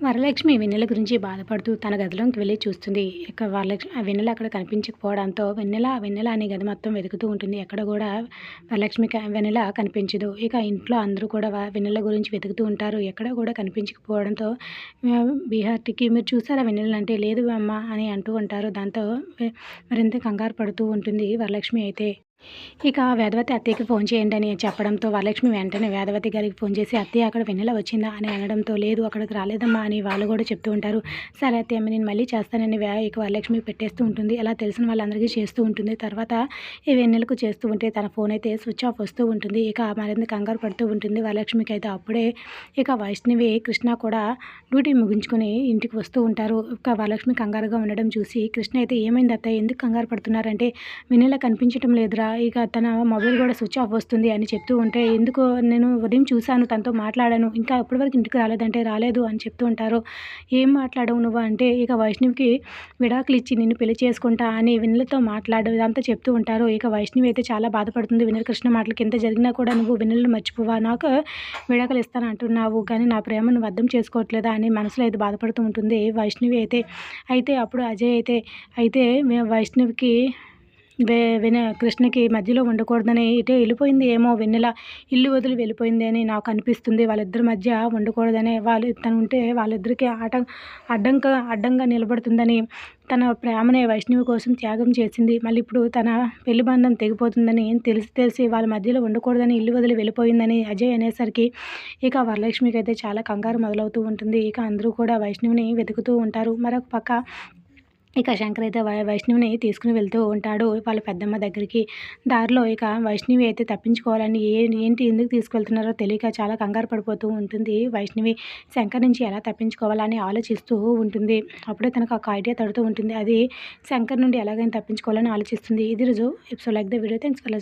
వరలక్ష్మి వెన్నెల గురించి బాధపడుతూ తన గదిలోకి వెళ్ళి చూస్తుంది. ఇక వరలక్ష్మి ఆ వెన్నెల అక్కడ కనిపించకపోవడంతో వెన్నెల వెన్నెల అనే గది మొత్తం వెతుకుతూ ఉంటుంది. ఎక్కడ కూడా వరలక్ష్మి వెన్నెల కనిపించదు. ఇక ఇంట్లో అందరూ కూడా వెన్నెల గురించి వెతుకుతూ ఉంటారు. ఎక్కడ కూడా కనిపించకపోవడంతో బీహార్టీకి మీరు చూసారా వెన్నెల అంటే? లేదు అమ్మ అని అంటూ ఉంటారు. దాంతో మరింత కంగారు పడుతూ ఉంటుంది వరలక్ష్మి అయితే. ఇక వేదవతి అత్తయ్యకి ఫోన్ చేయండి అని చెప్పడంతో వరలక్ష్మి వెంటనే వేదవతి గారికి ఫోన్ చేసి అత్తయ్య అక్కడ వెన్నెల వచ్చిందా? అని అనడంతో లేదు అక్కడికి రాలేదమ్మా అని వాళ్ళు కూడా చెప్తూ ఉంటారు. సరే అత్తయ్య నేను మళ్ళీ చేస్తానని ఇక వరలక్ష్మి పెట్టేస్తూ ఉంటుంది. అలా తెలిసిన వాళ్ళందరికీ చేస్తూ ఉంటుంది. తర్వాత ఈ వెన్నెలకు చేస్తూ ఉంటే తన ఫోన్ అయితే స్విచ్ ఆఫ్ వస్తూ ఉంటుంది. ఇక మరింత కంగారు పడుతూ ఉంటుంది. వరలక్ష్మికి అయితే అప్పుడే ఇక వైష్ణవి కృష్ణ కూడా డ్యూటీ ముగించుకొని ఇంటికి వస్తూ ఉంటారు. ఇక వరలక్ష్మి కంగారుగా ఉండడం చూసి కృష్ణ అయితే ఏమైంది అత్తయ్య? ఎందుకు కంగారు పడుతున్నారంటే? వెన్నెల కనిపించడం లేదురా? ఇక తన మొబైల్ కూడా స్విచ్ ఆఫ్ వస్తుంది అని చెప్తూ ఉంటే ఎందుకు నేను ఉదయం చూశాను తనతో మాట్లాడాను ఇంకా ఇప్పటివరకు ఇంటికి రాలేదంటే రాలేదు అని చెప్తూ ఉంటారు. ఏం మాట్లాడవు నువ్వు? అంటే ఇక వైష్ణవికి విడాకులు ఇచ్చి నిన్ను పెళ్ళి చేసుకుంటా అని వినలతో మాట్లాడు ఇదంతా చెప్తూ ఉంటారు. ఇక వైష్ణవి అయితే చాలా బాధపడుతుంది. వెన్నెల కృష్ణ మాటలకి ఎంత జరిగినా కూడా నువ్వు వెన్నెలను మర్చిపోవా నాకు విడాకులు ఇస్తాను అంటున్నావు కానీ నా ప్రేమ నువ్వు అర్థం చేసుకోవట్లేదా అని మనసులో అయితే బాధపడుతూ ఉంటుంది వైష్ణవి అయితే. అయితే అప్పుడు అజయ్ అయితే అయితే వైష్ణవికి విన కృష్ణకి మధ్యలో ఉండకూడదని ఇటే వెళ్ళిపోయింది ఏమో వెన్నెల. ఇల్లు వదిలి వెళ్ళిపోయింది అని నాకు అనిపిస్తుంది. వాళ్ళిద్దరి మధ్య ఉండకూడదని వాళ్ళు తను ఉంటే వాళ్ళిద్దరికి ఆట అడ్డంక అడ్డంగా నిలబడుతుందని తన ప్రేమనే వైష్ణవి కోసం త్యాగం చేసింది. మళ్ళీ ఇప్పుడు తన పెళ్ళి బంధం తెగిపోతుందని తెలిసి తెలిసి వాళ్ళ మధ్యలో ఉండకూడదని ఇల్లు వదిలి వెళ్ళిపోయిందని అజయ్ అనేసరికి ఇక వరలక్ష్మికి అయితే చాలా కంగారు మొదలవుతూ ఉంటుంది. ఇక అందరూ కూడా వైష్ణవిని వెతుకుతూ ఉంటారు. మరొక పక్క ఇక శంకర్ అయితే వై వైష్ణవిని తీసుకుని వెళ్తూ ఉంటాడు వాళ్ళ పెద్దమ్మ దగ్గరికి. దారిలో ఇక వైష్ణవి అయితే తప్పించుకోవాలని ఏ ఏంటి ఎందుకు తీసుకెళ్తున్నారో తెలియక చాలా కంగారు పడిపోతూ ఉంటుంది. వైష్ణవి శంకర్ నుంచి ఎలా తప్పించుకోవాలని ఆలోచిస్తూ ఉంటుంది. అప్పుడే తనకు ఒక ఐడియా తడుతూ ఉంటుంది. అది శంకర్ నుండి ఎలాగైనా తప్పించుకోవాలని ఆలోచిస్తుంది. ఇది రోజు episode like the video thanks for